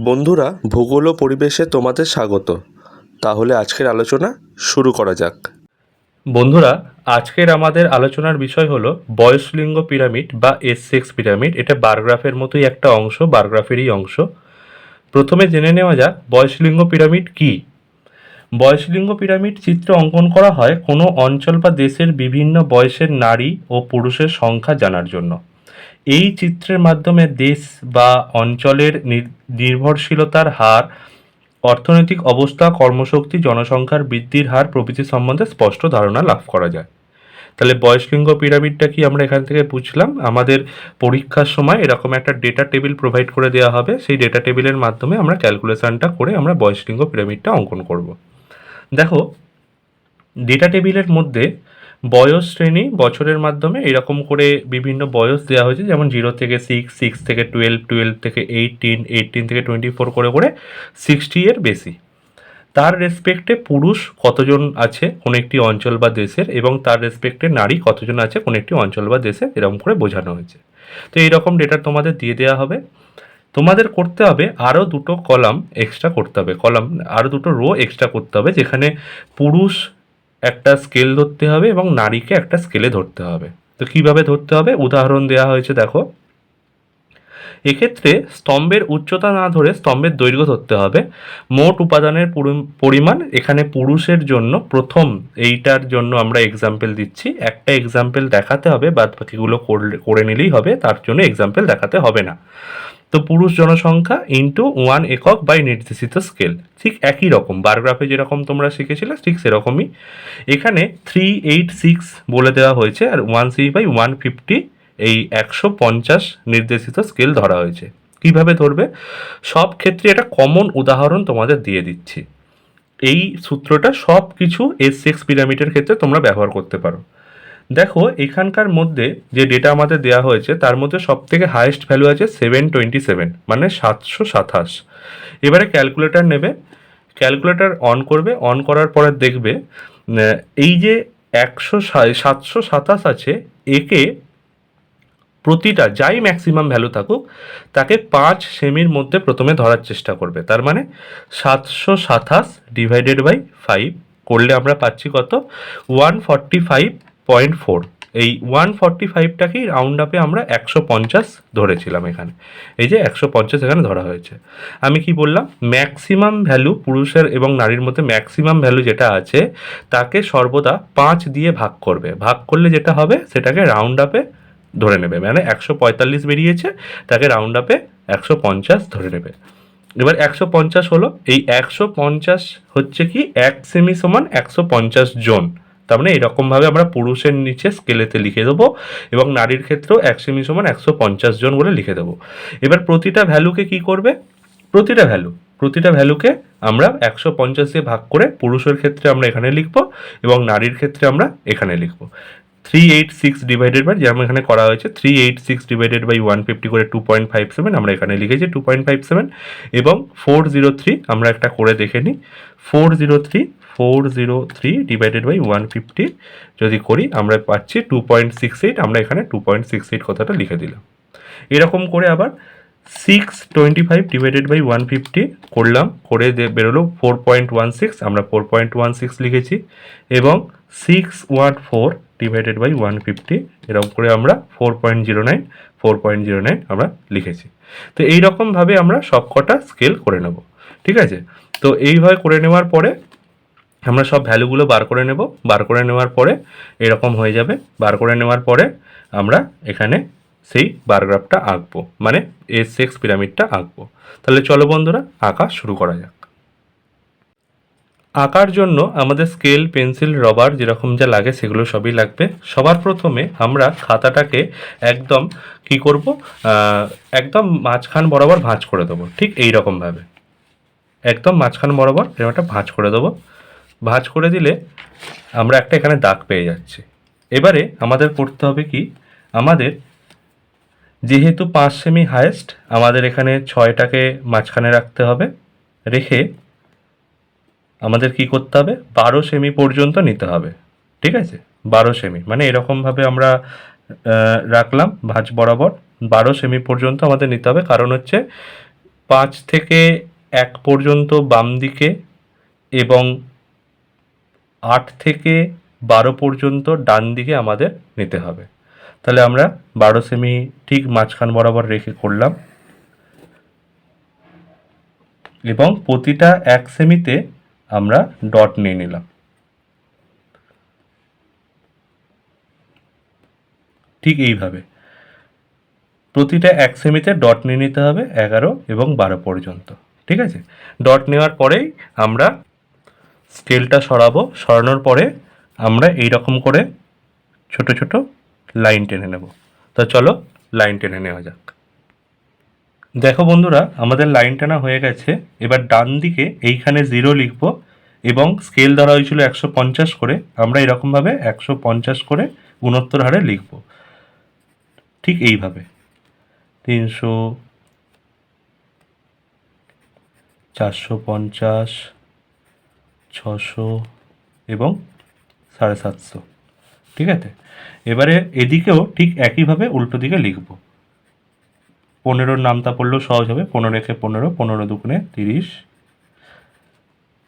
বন্ধুরা, ভূগোল ও পরিবেশে তোমাদের স্বাগত। তাহলে আজকের আলোচনা শুরু করা যাক। বন্ধুরা, আজকের আমাদের আলোচনার বিষয় হলো বয়সলিঙ্গ পিরামিড বা এস সিক্স পিরামিড। এটা বারগ্রাফের মতোই একটা অংশ, বারগ্রাফেরই অংশ। প্রথমে জেনে নেওয়া যাক বয়সলিঙ্গ পিরামিড কি। বয়সলিঙ্গ পিরামিড চিত্র অঙ্কন করা হয় কোনো অঞ্চল বা দেশের বিভিন্ন বয়সের নারী ও পুরুষের সংখ্যা জানার জন্য। এই চিত্রের মাধ্যমে দেশ বা অঞ্চলের নির- নির্ভরশীলতার হার, অর্থনৈতিক অবস্থা, কর্মশক্তি, জনসংখ্যার বৃদ্ধির হার প্রভৃতি সম্বন্ধে স্পষ্ট ধারণা লাভ করা যায়। তাহলে বয়সলিঙ্গ পিরামিডটা কি আমরা এখান থেকে বুঝলাম? আমাদের পরীক্ষার সময় এরকম একটা ডেটা টেবিল প্রোভাইড করে দেওয়া হবে। সেই ডেটা টেবিলের মাধ্যমে আমরা ক্যালকুলেশনটা করে আমরা বয়সলিঙ্গ পিরামিডটা অঙ্কন করব। দেখো ডেটা টেবিলের মধ্যে বয়স শ্রেণি বছরের মাধ্যমে এরকম করে বিভিন্ন বয়স দেওয়া হয়েছে, যেমন জিরো থেকে সিক্স সিক্স থেকে টুয়েলভ টুয়েলভ থেকে এইটিন এইটিন থেকে টোয়েন্টি ফোর করে করে সিক্সটি এর বেশি। তার রেসপেক্টে পুরুষ কতজন আছে কোনো একটি অঞ্চল বা দেশের এবং তার রেসপেক্টে নারী কতজন আছে কোনো একটি অঞ্চল বা দেশে এরকম করে বোঝানো হয়েছে। তো এইরকম ডেটা তোমাদের দিয়ে দেওয়া হবে। তোমাদের করতে হবে আরও দুটো কলাম এক্সট্রা করতে হবে। কলাম আরও দুটো রো এক্সট্রা করতে হবে, যেখানে পুরুষ একটা স্কেল ধরতে হবে এবং নারীকে একটা স্কেলে ধরতে হবে। তো কীভাবে ধরতে হবে? উদাহরণ দেওয়া হয়েছে, দেখো। এক্ষেত্রে স্তম্ভের উচ্চতা না ধরে স্তম্ভের দৈর্ঘ্য ধরতে হবে। মোট উপাদানের পরিমাণ এখানে পুরুষের জন্য প্রথম এইটার জন্য আমরা এক্সাম্পল দিচ্ছি। একটা এক্সাম্পল দেখাতে হবে বাদ বাকিগুলো করে নিলেই হবে, তার জন্য এক্সাম্পল দেখাতে হবে না। তো পুরুষ জনসংখ্যা ইন্টু ওয়ান একক বাই নির্দেশিত স্কেল ঠিক একই রকম বারগ্রাফে যেরকম তোমরা শিখেছিলে, ঠিক সেরকমই। এখানে থ্রি এইট সিক্স বলে দেওয়া হয়েছে আর one C by one fifty এই একশো পঞ্চাশ নির্দেশিত স্কেল ধরা হয়েছে। কীভাবে ধরবে? সব ক্ষেত্রে একটা কমন উদাহরণ তোমাদের দিয়ে দিচ্ছি। এই সূত্রটা সব কিছু এস সিক্স পিরামিডের ক্ষেত্রে তোমরা ব্যবহার করতে পারো। দেখো, এখানকার মধ্যে যে ডেটা আমাদের দেওয়া হয়েছে, তার মধ্যে সব থেকে হায়েস্ট ভ্যালু আছে সেভেন টোয়েন্টি সেভেন মানে সাতশো সাতাশ। এবারে ক্যালকুলেটার নেবে ক্যালকুলেটার অন করবে অন করার পরে দেখবে এই যে একশো সাতশো সাতাশ আছে, একে প্রতিটা যাই ম্যাক্সিমাম ভ্যালু থাকুক, তাকে পাঁচ সেমির মধ্যে প্রথমে ধরার চেষ্টা করবে। তার মানে সাতশো সাতাশ ডিভাইডেড বাই ফাইভ করলে আমরা পাচ্ছি কত? One forty five point four. এই ওয়ান ফর্টি ফাইভটাকেই রাউন্ড আপে আমরা একশো পঞ্চাশ ধরেছিলাম এখানে। এই যে একশো পঞ্চাশ এখানে ধরা হয়েছে। আমি কি বললাম? ম্যাক্সিমাম ভ্যালু পুরুষের এবং নারীর মধ্যে ম্যাক্সিমাম ভ্যালু যেটা আছে, তাকে সর্বদা পাঁচ দিয়ে ভাগ করবে। ভাগ করলে যেটা হবে? সেটাকে রাউন্ড আপে ধরে নেবে। মানে একশো পঁয়তাল্লিশ বেরিয়েছে, তাকে রাউন্ড আপে একশো পঞ্চাশ ধরে নেবে। এবার একশো পঞ্চাশ হলো। এই একশো পঞ্চাশ হচ্ছে কি? এক সেমি সমান একশো পঞ্চাশ জন। তার মানে এরকমভাবে আমরা পুরুষের নিচে স্কেলেতে লিখে দেবো এবং নারীর ক্ষেত্রেও এক সেমি সমান একশো পঞ্চাশ জন বলে লিখে দেবো। এবার প্রতিটা ভ্যালুকে কি করবে? প্রতিটা ভ্যালু, প্রতিটা ভ্যালুকে আমরা একশো পঞ্চাশ দিয়ে ভাগ করে পুরুষের ক্ষেত্রে আমরা এখানে লিখব এবং নারীর ক্ষেত্রে আমরা এখানে লিখব। Three eight six divided by যেমন এখানে করা হয়েছে three eight six divided by one fifty করে টু পয়েন্ট ফাইভ সেভেন আমরা এখানে লিখেছি টু পয়েন্ট ফাইভ সেভেন এবং ফোর জিরো থ্রি আমরা একটা করে দেখে নিই। Four zero three four zero three divided by one fifty যদি করি, আমরা পাচ্ছি টু পয়েন্ট সিক্স এইট আমরা এখানে টু পয়েন্ট সিক্স এইট কথাটা লিখে দিলাম। এরকম করে আবার six twenty five divided by one fifty করলাম, করে বেরোলো ফোর পয়েন্ট ওয়ান সিক্স আমরা ফোর পয়েন্ট ওয়ান সিক্স লিখেছি, এবং six one four divided by one fifty এরকম করে আমরা four point zero nine four point zero nine আমরা লিখেছি। তো এই রকমভাবে আমরা সবকটা স্কেল করে নেব, ঠিক আছে? তো এইভাবে করে নেওয়ার পরে আমরা সব ভ্যালুগুলো বার করে নেব। বার করে নেওয়ার পরে এরকম হয়ে যাবে। বার করে নেওয়ার পরে আমরা এখানে সেই বারগ্রাফটা আঁকবো। মানে এস এক্স পিরামিডটা আঁকবো। তাহলে চলো বন্ধুরা, আঁকা শুরু করা যাক। আঁকার জন্য আমাদের স্কেল, পেন্সিল, রবার যেরকম যা লাগে সেগুলো সবই লাগবে। সবার প্রথমে আমরা খাতাটাকে একদম কি করব? একদম মাঝখান বরাবর ভাঁজ করে দেবো। ঠিক এই রকমভাবে একদম মাঝখান বরাবর এরকম একটা ভাঁজ করে দেবো। ভাঁজ করে দিলে আমরা একটা এখানে দাগ পেয়ে যাচ্ছি। এবারে আমাদের করতে হবে কি? আমাদের যেহেতু পাঁচ সেমি হায়েস্ট আমাদের এখানে ছয়টাকে মাঝখানে রাখতে হবে। রেখে আমাদের কি করতে হবে? বারো সেমি পর্যন্ত নিতে হবে। ঠিক আছে? বারো সেমি মানে এরকমভাবে আমরা রাখলাম ভাঁজ বরাবর। বারো সেমি পর্যন্ত আমাদের নিতে হবে। কারণ হচ্ছে পাঁচ থেকে এক পর্যন্ত বাম দিকে এবং আট থেকে বারো পর্যন্ত ডান দিকে আমাদের নিতে হবে। তাহলে আমরা বারো সেমি ঠিক মাঝখান বরাবর রেখে করলাম। এবং প্রতিটা এক সেমিতে আমরা ডট নিয়ে নিলাম। ঠিক এইভাবে। প্রতিটা এক সেমিতে ডট নিয়ে নিতে হবে এগারো এবং বারো পর্যন্ত। ঠিক আছে? ডট নেওয়ার পরেই আমরা স্কেলটা সরাবো, সরানোর পরে আমরা এই রকম করে ছোট ছোট লাইন টেনে নেব। তো চলো লাইন টেনে নেওয়া যাক। দেখো বন্ধুরা, আমাদের লাইন টানা হয়ে গেছে। এবার ডান দিকে এইখানে জিরো লিখব এবং স্কেল ধরা হয়েছিল একশো পঞ্চাশ করে। আমরা এরকমভাবে একশো পঞ্চাশ করে গুণোত্তর হারে লিখব। ঠিক এইভাবে। তিনশো, চারশো পঞ্চাশ ছশো এবং সাড়ে সাতশো। ঠিক আছে? এবারে এদিকেও ঠিক একইভাবে উল্টো দিকে লিখব। পনেরোর নামতা পড়লেও সহজ হবে। পনেরো একে পনেরো পনেরো দুগুণে তিরিশ,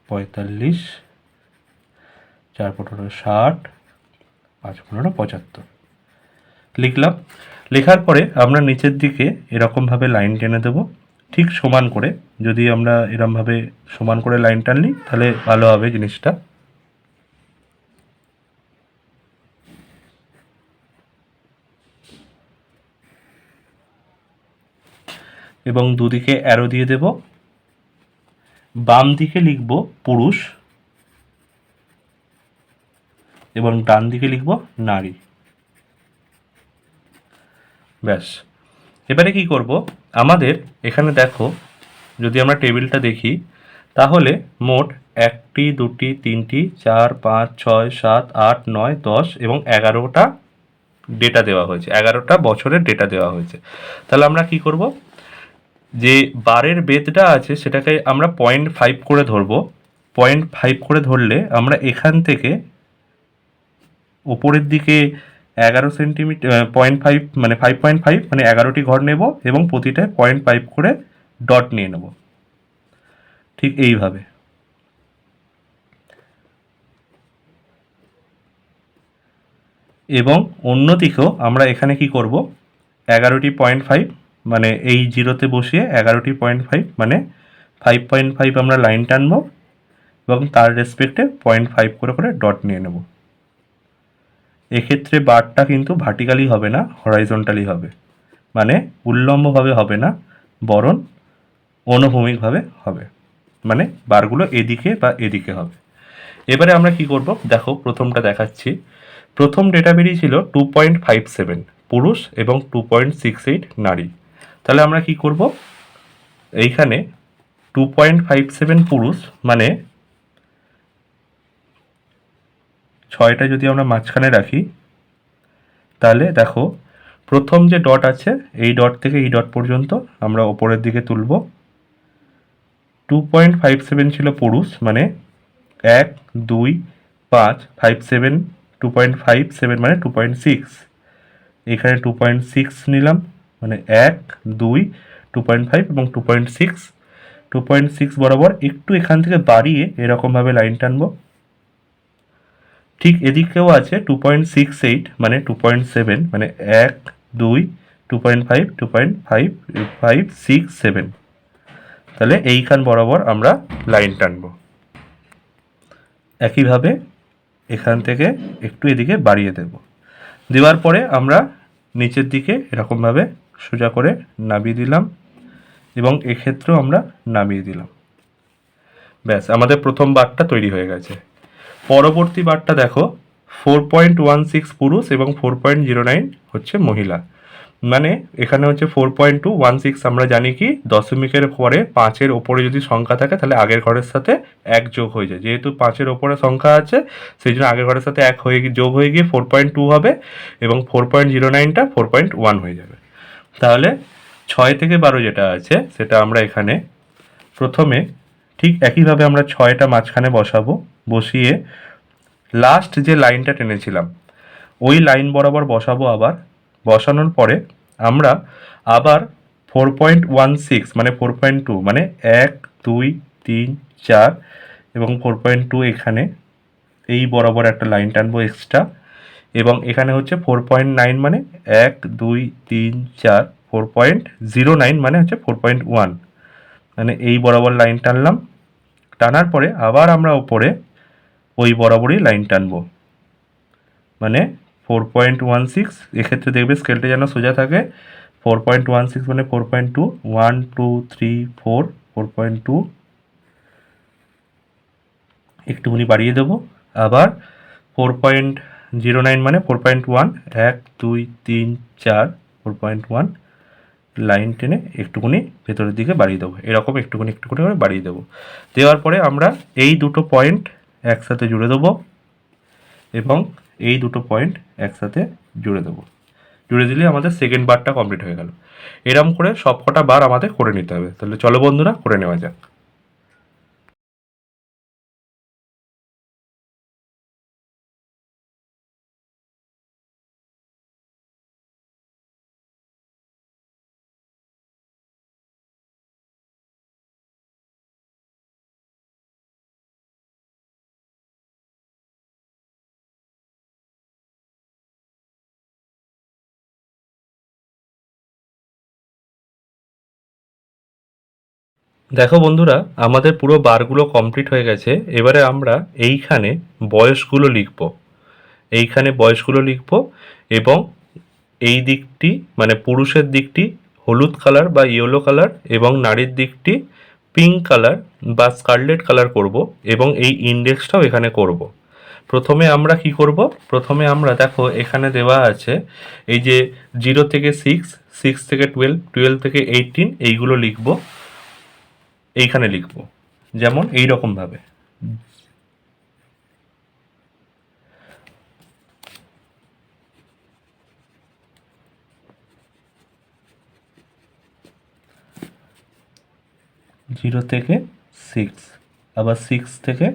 পঁয়তাল্লিশ, চার পনেরো ষাট, পাঁচ পনেরো পঁচাত্তর। লিখলাম। লেখার পরে আমরা নিচের দিকে এরকমভাবে লাইন টেনে দেবো। ঠিক সমান করে, যদি আমরা এরমভাবে সমান করে লাইন টানলি তাহলে ভালো হবে জিনিসটা। এবং দুদিকে অ্যারো দিয়ে দেব। বাম দিকে লিখব পুরুষ এবং ডান দিকে লিখব নারী। ব্যাস। এবারে কি করব? আমাদের এখানে দেখো, যদি আমরা টেবিলটা দেখি, তাহলে মোট একটি, দুটি, তিনটি, চার, পাঁচ, ছয়, সাত, আট, নয়, দশ এবং এগারোটা ডেটা দেওয়া হয়েছে। এগারোটা বছরের ডেটা দেওয়া হয়েছে। তাহলে আমরা কি করব? যে বারের বেদটা আছে, সেটাকে আমরা পয়েন্ট ফাইভ করে ধরবো। পয়েন্ট ফাইভ করে ধরলে আমরা এখান থেকে ওপরের দিকে এগারো সেন্টিমিটার পয়েন্ট ফাইভ মানে ফাইভ পয়েন্ট ফাইভ মানে এগারোটি ঘর নেব এবং প্রতিটায় পয়েন্ট ফাইভ করে ডট নিয়ে নেব। ঠিক এইভাবে। এবং অন্যদিকেও আমরা এখানে কি করব? এগারোটি পয়েন্ট ফাইভ মানে এই জিরোতে বসিয়ে এগারোটি পয়েন্ট ফাইভ মানে ফাইভ পয়েন্ট ফাইভ আমরা লাইন টানবো এবং তার রেসপেক্টে পয়েন্ট ফাইভ করে করে ডট নিয়ে নেব। এক্ষেত্রে বারটা কিন্তু ভার্টিক্যালি হবে না হরাইজন্টালি হবে। মানে উল্লম্বভাবে হবে না বরং অনুভূমিকভাবে হবে। মানে বারগুলো এদিকে বা এদিকে হবে। এবারে আমরা কি করব? দেখো, প্রথমটা দেখাচ্ছি। প্রথম ডেটা বেরিয়েছিল টু পয়েন্ট ফাইভ সেভেন পুরুষ এবং টু পয়েন্ট সিক্স এইট নারী। তাহলে আমরা কি করব? এইখানে টু পয়েন্ট ফাইভ সেভেন পুরুষ মানে ছয়টা যদি আমরা মাঝখানে রাখি, তাহলে দেখো, প্রথম যে ডট আছে, এই ডট থেকে এই ডট পর্যন্ত আমরা ওপরের দিকে তুলব। টু পয়েন্ট ফাইভ সেভেন ছিল পুরুষ মানে এক, দুই, পাঁচ five seven two point five seven মানে টু পয়েন্ট সিক্স এখানে টু পয়েন্ট সিক্স নিলাম মানে এক, দুই টু পয়েন্ট ফাইভ এবং two point six two point six বরাবর একটু এখান থেকে বাড়িয়ে এরকমভাবে লাইন টানবো। ঠিক এদিকেও আছে টু পয়েন্ট সিক্স এইট মানে টু পয়েন্ট সেভেন মানে এক, দুই two point five two point five five six seven তাহলে এইখান বরাবর আমরা লাইন টানবো। একইভাবে এখান থেকে একটু এদিকে বাড়িয়ে দেব। দেওয়ার পরে আমরা নিচের দিকে এরকমভাবে সোজা করে নামিয়ে দিলাম এবং এক্ষেত্রেও আমরা নামিয়ে দিলাম। ব্যাস, আমাদের প্রথম বারটা তৈরি হয়ে গেছে। পরবর্তী বারটা দেখো ফোর পয়েন্ট ওয়ান সিক্স পুরুষ এবং ফোর পয়েন্ট জিরো নাইন হচ্ছে মহিলা। মানে এখানে হচ্ছে four point two one six আমরা জানি কি, দশমিকের পরে পাঁচের ওপরে যদি সংখ্যা থাকে, তাহলে আগের ঘরের সাথে এক যোগ হয়ে যায়। যেহেতু পাঁচের ওপরে সংখ্যা আছে, সেই জন্য আগের ঘরের সাথে এক হয়ে যোগ হয়ে গিয়ে ফোর পয়েন্ট টু হবে এবং ফোর পয়েন্ট জিরো নাইনটা ফোর পয়েন্ট ওয়ান হয়ে যাবে। তাহলে ছয় থেকে বারো যেটা আছে, সেটা আমরা এখানে প্রথমে ঠিক একইভাবে আমরা ছয়টা মাঝখানে বসাবো, বসিয়ে লাস্ট যে লাইনটা টেনেছিলাম, ওই লাইন বরাবর বসাবো আবার। বসানোর পরে আমরা আবার ফোর পয়েন্ট ওয়ান সিক্স মানে ফোর পয়েন্ট টু মানে এক, দুই, তিন, চার এবং ফোর পয়েন্ট টু এখানে এই বরাবর একটা লাইন টানবো এক্সট্রা এবং এখানে হচ্ছে ফোর পয়েন্ট নাইন মানে এক, দুই, তিন, চার ফোর পয়েন্ট জিরো নাইন মানে হচ্ছে ফোর পয়েন্ট ওয়ান মানে এই বরাবর লাইন টানলাম। টানার পরে আবার আমরা ওপরে ওই বরাবরই লাইন টানব। মানে ফোর পয়েন্ট ওয়ান সিক্স এক্ষেত্রে দেখবে স্কেলটা যেন সোজা থাকে। ফোর পয়েন্ট ওয়ান সিক্স মানে four point two one two three four four point two একটুখানি বাড়িয়ে দেবো। আবার ফোর পয়েন্ট জিরো নাইন মানে ফোর পয়েন্ট ওয়ান এক, দুই, তিন, চার ফোর পয়েন্ট ওয়ান লাইন টেনে একটুকুনি ভেতরের দিকে বাড়িয়ে দেবো। এরকম একটুকুনি একটুকুনি করে বাড়িয়ে দেবো। দেওয়ার পরে আমরা এই দুটো পয়েন্ট একসাথে জুড়ে দেবো এবং এই দুটো পয়েন্ট একসাথে জুড়ে দেবো। জুড়ে দিলে আমাদের সেকেন্ড বারটা কমপ্লিট হয়ে গেল। এরম করে সব কটা বার আমাদের করে নিতে হবে। তাহলে চলো বন্ধুরা, করে নেওয়া যাক। দেখো বন্ধুরা, আমাদের পুরো বারগুলো কমপ্লিট হয়ে গেছে। এবারে আমরা এইখানে বয়সগুলো লিখব। এইখানে বয়সগুলো লিখব এবং এই দিকটি মানে পুরুষের দিকটি হলুদ কালার বা ইয়েলো কালার এবং নারীর দিকটি পিঙ্ক কালার বা স্কারলেট কালার করব এবং এই ইন্ডেক্সটাও এখানে করব। প্রথমে আমরা কি করব? প্রথমে আমরা দেখো, এখানে দেওয়া আছে এই যে জিরো থেকে সিক্স সিক্স থেকে টুয়েলভ টুয়েলভ থেকে এইটিন এইগুলো লিখব। এইখানে লিখব। যেমন এই রকম ভাবে জিরো থেকে সিক্স আবার সিক্স থেকে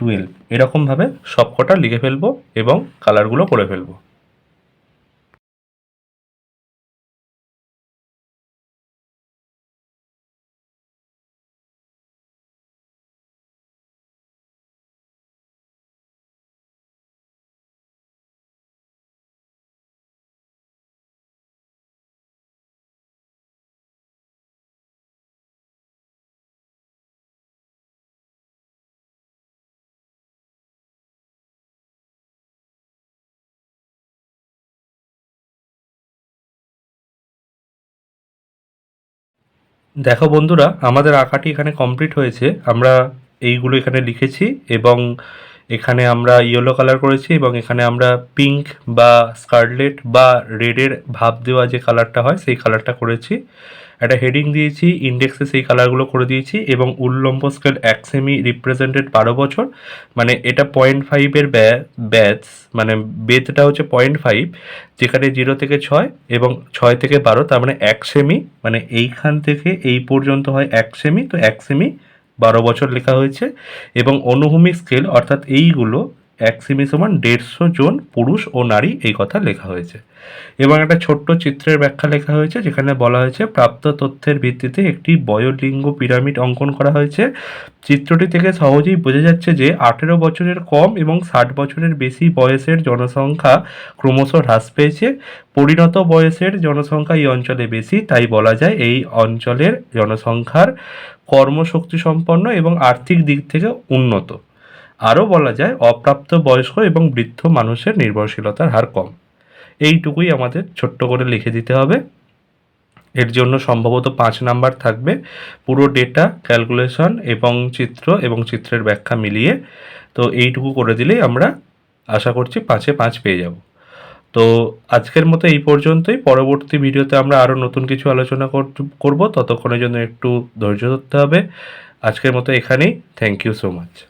টুয়েলভ এরকমভাবে সবকটা লিখে ফেলব এবং কালারগুলো করে ফেলব। দেখো বন্ধুরা, আমাদের আঁকাটি এখানে কমপ্লিট হয়েছে। আমরা এইগুলো এখানে লিখেছি এবং এখানে আমরা ইয়েলো কালার করেছি এবং এখানে আমরা পিঙ্ক বা স্কারলেট বা রেডের ভাব দেওয়া যে কালারটা হয়, সেই কালারটা করেছি। একটা হেডিং দিয়েছি ইন্ডেক্সে সেই কালারগুলো করে দিয়েছি এবং উল্লম্ব স্কেল এক সেমি রিপ্রেজেন্টেড বারো বছর। মানে এটা পয়েন্ট ফাইভের ব্যাচ মানে বেথটা হচ্ছে পয়েন্ট ফাইভ যেখানে জিরো থেকে ছয় এবং ছয় থেকে বারো, তার মানে এক সেমি মানে এইখান থেকে এই পর্যন্ত হয় এক সেমি তো এক সেমি বারো বছর লেখা হয়েছে। এবং অনুভূমিক স্কেল অর্থাৎ এইগুলো এক সেমি সমান দেড়শো জন পুরুষ ও নারী এই কথা লেখা হয়েছে। এবং একটা ছোট্ট চিত্রের ব্যাখ্যা লেখা হয়েছে, যেখানে বলা হয়েছে, প্রাপ্ত তথ্যের ভিত্তিতে একটি বয়োলিঙ্গ পিরামিড অঙ্কন করা হয়েছে। চিত্রটি থেকে সহজেই বোঝা যাচ্ছে যে, আঠেরো বছরের কম এবং ষাট বছরের বেশি বয়সের জনসংখ্যা ক্রমশ হ্রাস পেয়েছে। পরিণত বয়সের জনসংখ্যা এই অঞ্চলে বেশি, তাই বলা যায় এই অঞ্চলের জনসংখ্যার কর্মশক্তি সম্পন্ন এবং আর্থিক দিক থেকে উন্নত। আরও বলা যায় অপ্রাপ্ত বয়স্ক এবং বৃদ্ধ মানুষের নির্ভরশীলতার হার কম। এইটুকুই আমাদের ছোট্ট করে লিখে দিতে হবে। এর জন্য সম্ভবত পাঁচ নাম্বার থাকবে পুরো ডেটা, ক্যালকুলেশন এবং চিত্র এবং চিত্রের ব্যাখ্যা মিলিয়ে। তো এইটুকু করে দিলেই আমরা আশা করছি পাঁচে পাঁচ পেয়ে যাব। তো আজকের মতো এই পর্যন্তই। পরবর্তী ভিডিওতে আমরা আরও নতুন কিছু আলোচনা কর- করব। ততক্ষণের জন্য একটু ধৈর্য ধরতে হবে। আজকের মতো এখানেই। Thank you so much